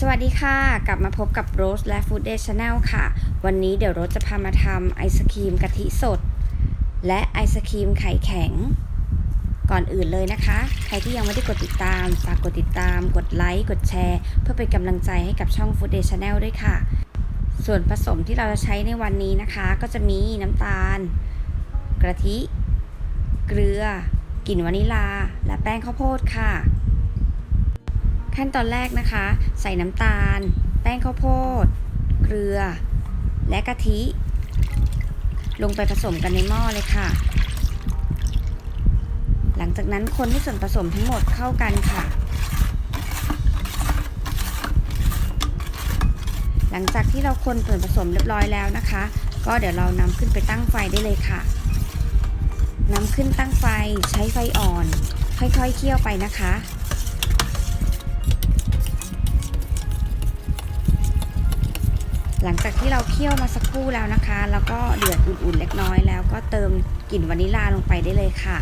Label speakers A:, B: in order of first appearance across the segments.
A: สวัสดีค่ะ กลับมาพบกับโรสและ Food Day Channel ค่ะ วันนี้เดี๋ยวโรสจะพามาทำไอศครีมกะทิสด และไอศครีมไข่แข็ง ก่อนอื่นเลยนะคะ ใครที่ยังไม่ได้กดติดตาม ฝากกดติดตาม กดไลค์ กดแชร์ เพื่อเป็นกำลังใจให้กับช่อง Food Day Channel ด้วยค่ะ ส่วนผสมที่เราจะใช้ในวันนี้นะคะ ก็จะมีน้ำตาล กะทิ เกลือกลิ่นวานิลา และแป้งข้าวโพดค่ะ ขั้นตอนแรกนะคะ ใส่น้ำตาล แป้งข้าวโพด เกลือ และกะทิ ลงไปผสมกันในหม้อเลยค่ะ หลังจากนั้นคนให้ส่วนผสมทั้งหมดเข้ากันค่ะ หลังจากที่เราคนส่วนผสมเรียบร้อยแล้วนะคะ ก็เดี๋ยวเรานำขึ้นไปตั้งไฟได้เลยค่ะนำขึ้นตั้งไฟใช้ไฟอ่อน ค่อยๆเคี่ยวไปนะคะ หลังจากที่เราเคี่ยวมาสักครู่แล้วนะคะ แล้วก็เดือดอุ่นๆเล็กน้อยแล้วก็เติมกลิ่นวานิลลาลงไปได้เลยค่ะ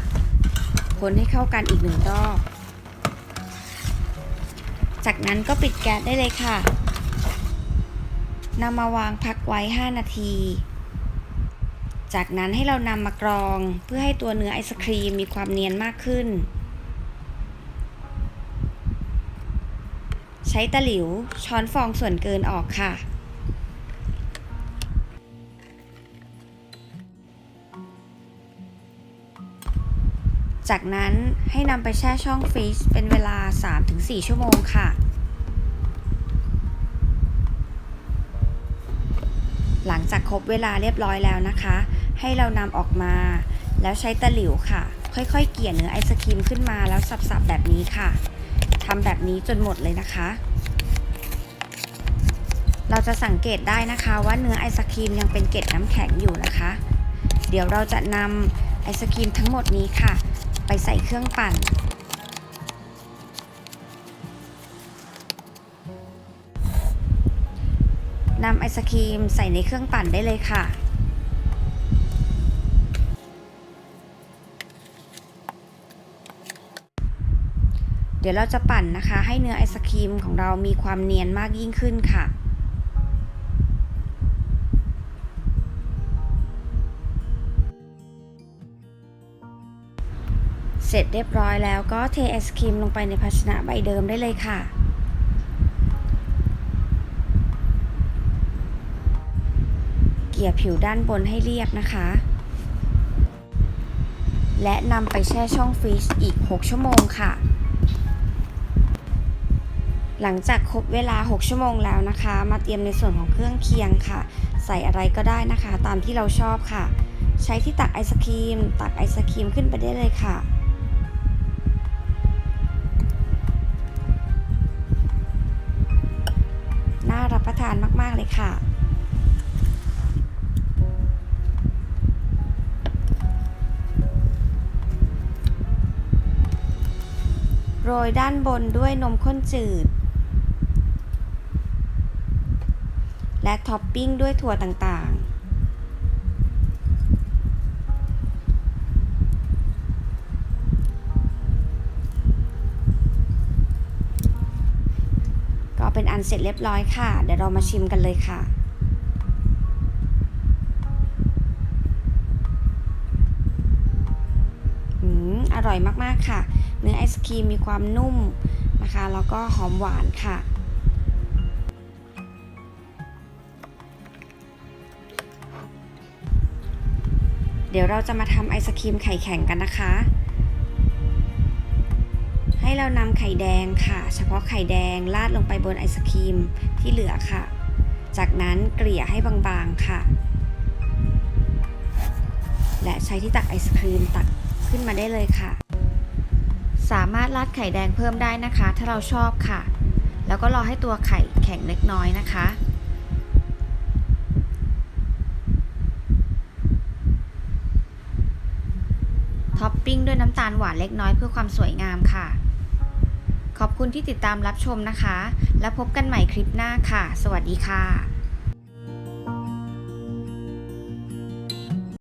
A: คนให้เข้ากันอีกหนึ่งรอบ จากนั้นก็ปิดแก๊สได้เลยค่ะนำมาวางพักไว้ 5 นาที จากนั้นให้เรานำมากรองเพื่อให้ตัวเนื้อไอศครีมมีความเนียนมากขึ้น ใช้ตะหลิวช้อนฟองส่วนเกินออกค่ะ จากนั้นให้นำไปแช่ช่องฟรีซเป็นเวลา 3-4 ชั่วโมงค่ะ หลังจากครบเวลาเรียบร้อยแล้วนะคะ ให้เรานำออกมา แล้วใช้ตะหลิวค่ะ ค่อยๆ เกี่ยเนื้อไอศครีมขึ้นมาแล้วสับๆแบบนี้ค่ะทำแบบนี้จนหมดเลยนะคะ เราจะสังเกตได้นะคะว่าเนื้อไอศครีมยังเป็นเกล็ดน้ำแข็งอยู่นะคะ เดี๋ยวเราจะนำไอศครีมทั้งหมดนี้ค่ะ ไปใส่เครื่องปั่น นำไอศครีมใส่ในเครื่องปั่นได้เลยค่ะ เดี๋ยวเราจะปั่นนะคะ ให้เนื้อไอศครีมของเรามีความเนียนมากยิ่งขึ้นค่ะ สร็จเรียบร้อยแล้วก็เทไอศครีมลงไปในภาชนะใบเดิมได้เลยค่ะ เกี่ยผิวด้านบนให้เรียบนะคะ และนำไปแช่ช่องฟรีซอีก 6 ชั่วโมงค่ะ หลังจากครบเวลา 6 ชั่วโมงแล้วนะคะ มาเตรียมในส่วนของเครื่องเคียงค่ะ ใส่อะไรก็ได้นะคะ ตามที่เราชอบค่ะใช้ที่ตักไอศครีม ตักไอศครีมขึ้นไปได้เลยค่ะารับประทานมาก ๆ เลยค่ะ โรยด้านบนด้วยนมข้นจืด และท็อปปิ้งด้วยถั่วต่างๆ เสร็จเรียบร้อยค่ะ เดี๋ยวเรามาชิมกันเลยค่ะ อืม อร่อยมากๆค่ะ เนื้อไอศครีมมีความนุ่มนะคะ แล้วก็หอมหวานค่ะเดี๋ยวเราจะมาทำไอศครีมไข่แข็งกันนะคะ ให้เรานำไข่แดงค่ะ เฉพาะไข่แดงราดลงไปบนไอศครีมที่เหลือค่ะ จากนั้นเกลี่ยให้บางๆค่ะ และใช้ที่ตักไอศครีมตักขึ้นมาได้เลยค่ะ สามารถราดไข่แดงเพิ่มได้นะคะ ถ้าเราชอบค่ะ แล้วก็รอให้ตัวไข่แข็งเล็กน้อยนะคะท็อปปิ้งด้วยน้ำตาลหวานเล็กน้อยเพื่อความสวยงามค่ะ ขอบคุณที่ติดตามรับชมนะคะ และพบกันใหม่คลิปหน้าค่ะ สวัสดีค่ะ